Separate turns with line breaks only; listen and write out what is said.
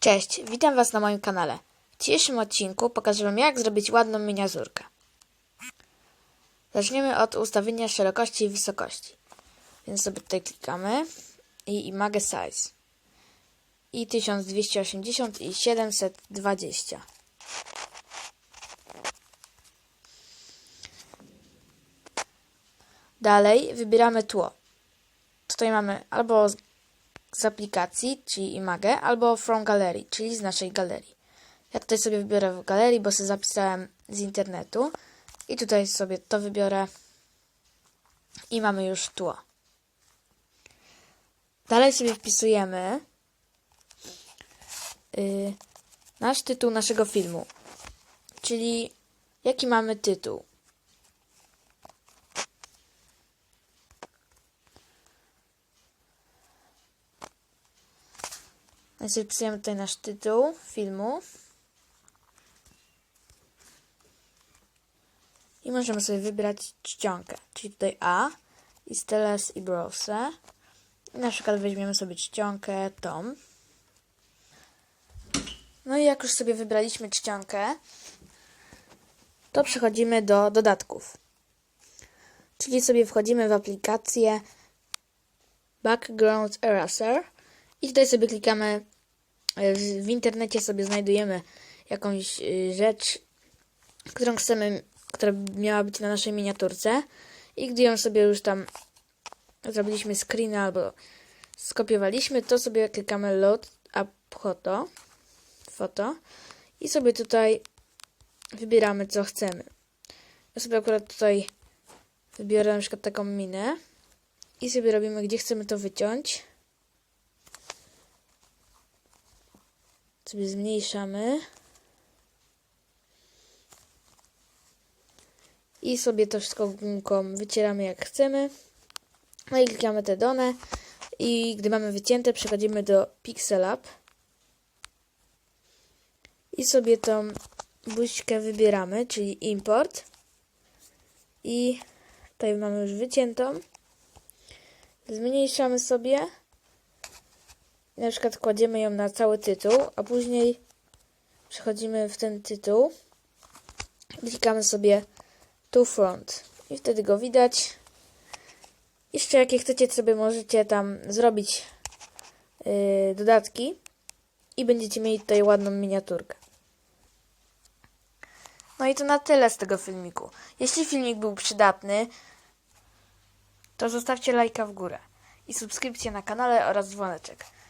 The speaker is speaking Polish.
Cześć, witam Was na moim kanale. W dzisiejszym odcinku pokażę Wam jak zrobić ładną miniaturkę. Zaczniemy od ustawienia szerokości i wysokości. Więc sobie tutaj klikamy i Image Size. I 1280 i 720. Dalej wybieramy tło. Tutaj mamy albo z- aplikacji, czyli Image, albo from gallery, czyli z naszej galerii. Ja tutaj sobie wybiorę w galerii, bo sobie zapisałem z internetu. I tutaj sobie to wybiorę. I mamy już tło. Dalej sobie wpisujemy y, nasz tytuł naszego filmu. Czyli jaki mamy tytuł. Więc wpisujemy tutaj nasz tytuł filmu. I możemy sobie wybrać czcionkę, czyli tutaj A, i Styles i Browse. I na przykład weźmiemy sobie czcionkę tą. No i jak już sobie wybraliśmy czcionkę, to przechodzimy do dodatków. Czyli sobie wchodzimy w aplikację Background Eraser i tutaj sobie klikamy e, w w internecie sobie znajdujemy jakąś y, rzecz, którą chcemy, która miała być na naszej miniaturce i gdy ją sobie już tam zrobiliśmy screen albo skopiowaliśmy, to sobie klikamy load up photo, foto i sobie tutaj wybieramy co chcemy. Ja sobie akurat tutaj wybiorę na przykład taką minę i sobie robimy gdzie chcemy to wyciąć. Sobie zmniejszamy. I sobie to wszystko gumką wycieramy jak chcemy. No i klikamy te dane. I gdy mamy wycięte, przechodzimy do Pixel Lab. I sobie tą buźkę wybieramy, czyli import. I tutaj mamy już wyciętą. Zmniejszamy sobie na przykład kładziemy ją na cały tytuł, a później przechodzimy w ten tytuł klikamy sobie to front i wtedy go widać. Jeszcze jakie chcecie sobie możecie tam zrobić yy, dodatki i będziecie mieli tutaj ładną miniaturkę. No i to na tyle z tego filmiku. Jeśli filmik był przydatny, to zostawcie lajka w górę i subskrypcję na kanale oraz dzwoneczek.